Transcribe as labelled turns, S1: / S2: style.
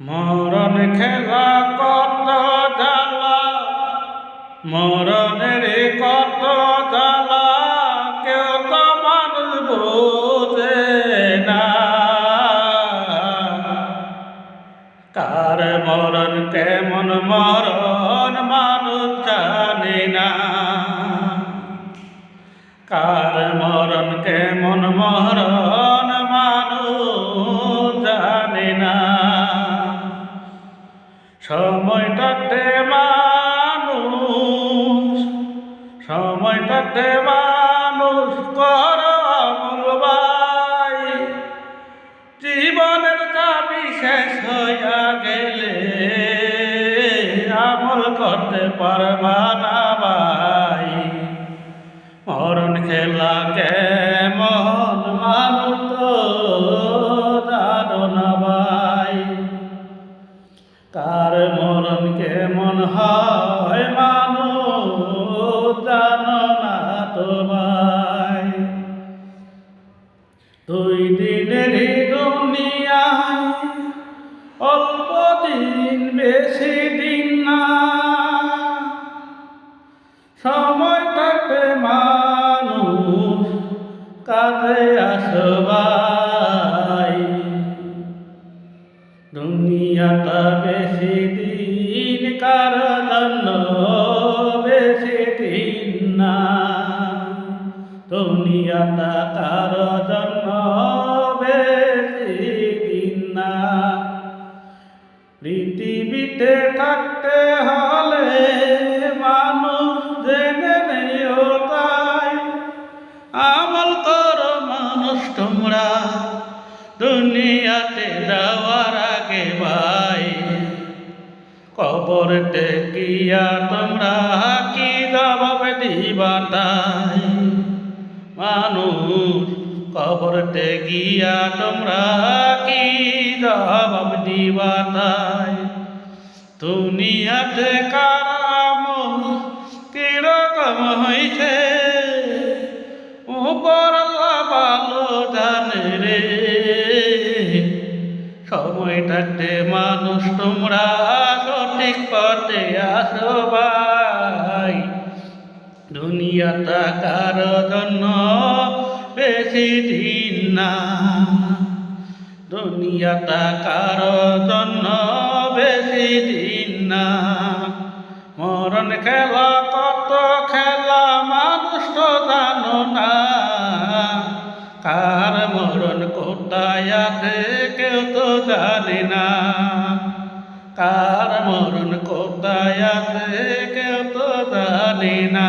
S1: মরণ খেলা কত জ্বালা? মরণের কত জ্বালা? কেউ তো মানুষ বোঝে না। কার মরণ, কেমন মরণ মানুষ জানে না। কার মরণ, কেমন মরণ সময়টাতে মানুষ সময়টাতে মানুষ কর জীবনের দাবি শেষ হইয়া গেলে আমল করতে পারবা না ভাই। মরণ খেলা কেমন মানুষ তো জানো কেমন হয় মানুষ জানো না তো ভাই দুই দিনের দুনিয়ায় অল্প দিন, বেশি দিন না। সময়টাতে মানুষ কাজে আসবাই দুনিয়াটা বেশি দিন দুনিয়াটা কার জন্য বেশি দিন না। পৃথিবীতে থাকতে হলে মানুষ জেনে নেও তাই। আমল কর মানুষ তোমরা, দুনিয়াতে যাওয়ার আগে ভাই। কবরতে গিয়া তোমরা কি জবাব দিবা কবরতে গিয়া তোমরা কি জবাব দিবা তাই দুনিয়াতে কারাম কীরকম হইছে? উপর ভালো জানে রে। সময়টাতে মানুষ তোমরা সঠিক পথে আসো ভাই। দুনিয়াটা কার জন্য বেশি দিন না। দুনিয়াটা কার জন্য বেশি দিন না। মরণ খেলা কত খেলা, মানুষ তো জানো না। কার মরণ কোথায় আছে কেউ তো জানে না। কার মরণ কোথায় আছে কেউ তো জানে না।